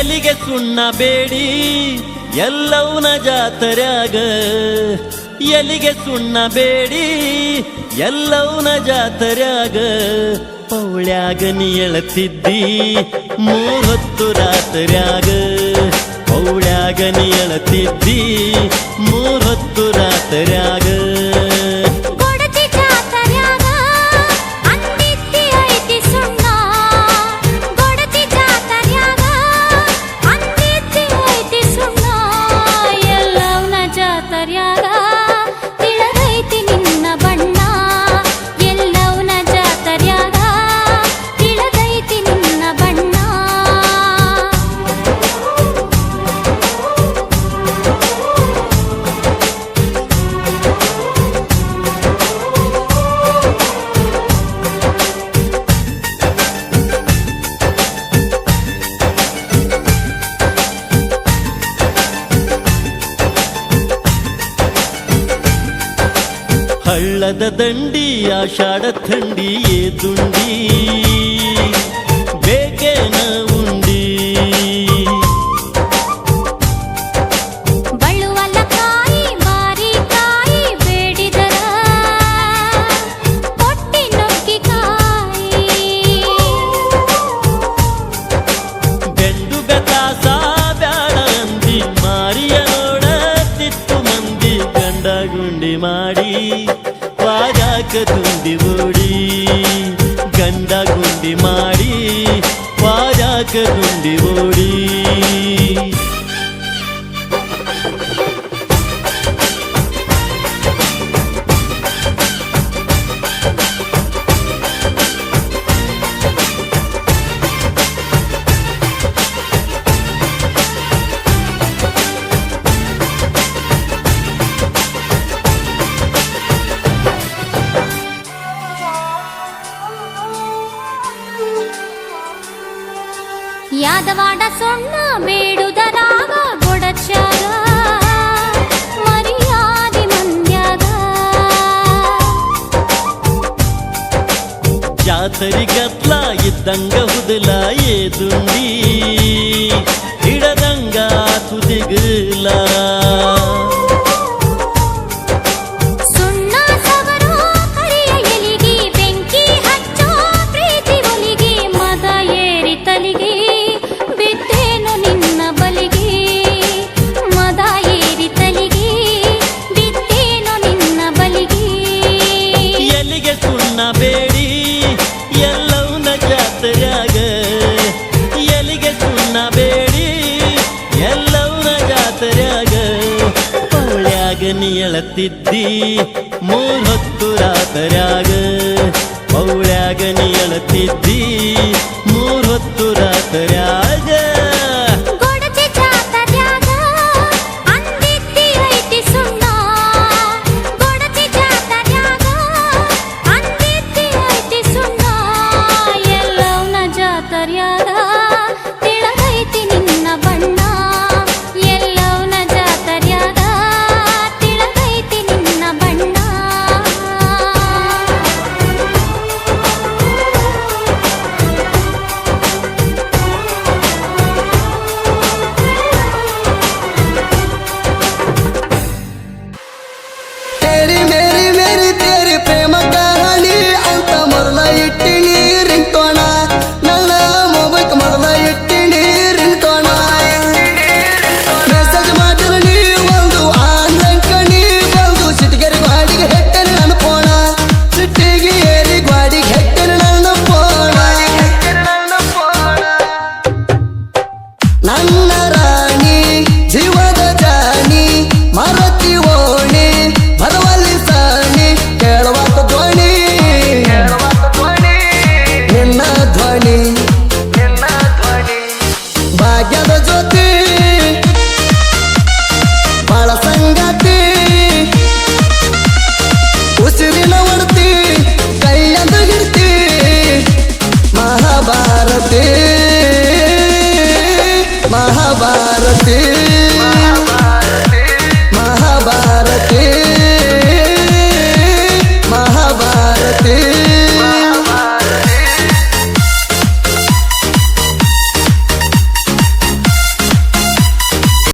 ಕಲಿಗೆ ಸುಣ್ಣ ಬೇಡಿ ಎಲ್ಲವನ ಜಾತರಾಗ ಎಲ್ಲಿಗೆ ಸುಣ್ಣ ಬೇಡಿ ಎಲ್ಲವನ ಜಾತರಾಗ ಪೌಳ್ಯಾಗ ನೀ ಎಳತಿದ್ದಿ, ಮೂವತ್ತು ರಾತ್ರಾಗ ಪೌಳ್ಯಾಗ ನೀ ಎಳತಿದ್ದಿ, ಮೂವತ್ತು ರಾತ್ರಾಗ ಹಳ್ಳದ ದಂಡಿ ಆಷಾಢ ಥಂಡಿ ಏದುಂಡಿ ಬೇಕೇನವು ವಾಜಗುಂಡಿ ಓಡಿ ಗಂಡ ಗುಂಡಿ ಮಾಡಿ ವಾಜಗುಂಡಿ ಓಡಿ. యాదవాడ సొన్న ಬೇಡುದರಾಗ ಗೊಡಚಾರ ಜಾತರಿ ಗತ್ಲ ಇದ್ದಂಗ ಹುದಲ ಏದುಂಡಿ ನೀ ಎಳತಿದ್ದಿ ಮೂರ್ ಹೊತ್ತು ರಾತರ್ಯಾಗ ಪೌಳ್ಯಾಗ ನೀ ಎಳತಿದ್ದಿ ಮೂರ್ ಹೊತ್ತು ಪ್ರೇಮ ಕರಳಿ ಅಂತ ಮರಳ ಇಟ್ಟಿನಿ महाभारते. महाभारते